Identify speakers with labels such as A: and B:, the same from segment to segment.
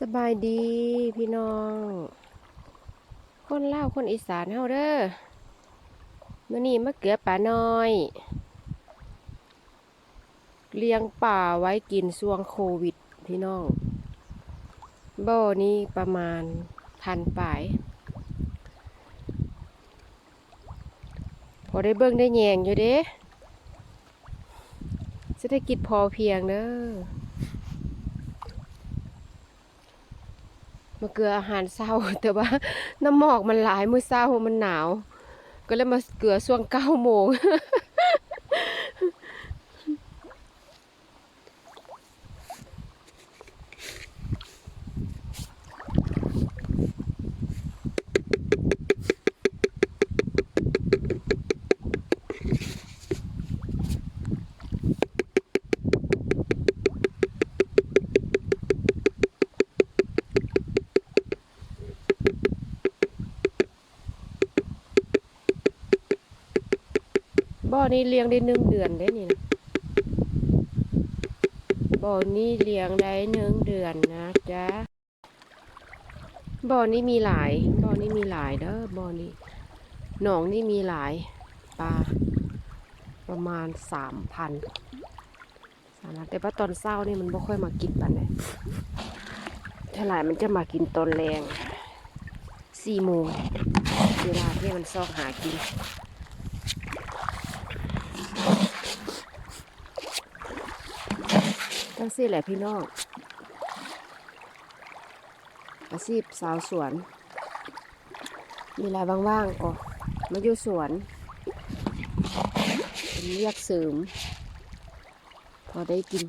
A: สบายดีพี่น้อง คนเล่าคนอีสานเฮาเด้อมื่อนี้มะเกือป่าน้อย เลี้ยงป่าไว้กินช่วงโควิดพี่น้องบ่อนี้ประมาณพันป่ายพอได้เบิ่งได้แยงอยู่เด้เศรษฐกิจพอเพียงเด้อ มาเกลืออาหารเศร้า แต่ว่าน้ำหมอกมันหลายมื้อเศร้ามันหนาว ก็เลยมาเกลือช่วงเก้าโมง บ่อนี้เลี้ยงได้หนึ่งเดือนได้นี่นะบ่อนี้เลี้ยงได้หนึ่งเดือนนะจ๊ะบ่อนี้มีหลาย บ่อนี้มีหลายเด้อบ่อนี้หนองนี่มีหลายปลาประมาณสามพันสามพันแต่ว่าตอนเช้านี่มันบ่ค่อยมากินปันเลยถ้าหลายมันจะมากินตอนแรงสี่โมงเวลาที่มันซอกหากิน จังสี่แหละพี่น้องอาชีพสาวสวน มีเวลาว่างๆก็มาอยู่สวนเป็นเรียกเสริม พอได้กิน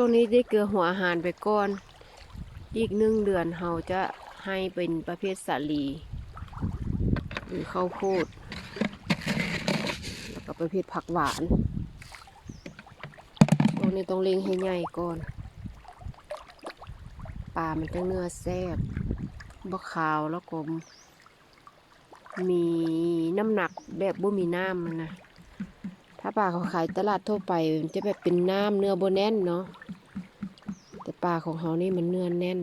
A: ช่วงนี้ได้เกลือหัวอาหารไปก่อน อีกหนึ่งเดือนเราจะให้เป็นประเภทสาลีหรือข้าวโพดแล้วก็ประเภทผักหวานช่วงนี้ต้องเลี้ยงให้ใหญ่ก่อนปลามันจะเนื้อแซ่บบะขาวแล้วก็มีน้ำหนักแบบบ่มีน้ำมันนะถ้าปลาเขาขายตลาดทั่วไปจะแบบเป็นน้ำเนื้อโบแน่นเนาะ แต่ปลาของเขานี่มันเนื้อแน่น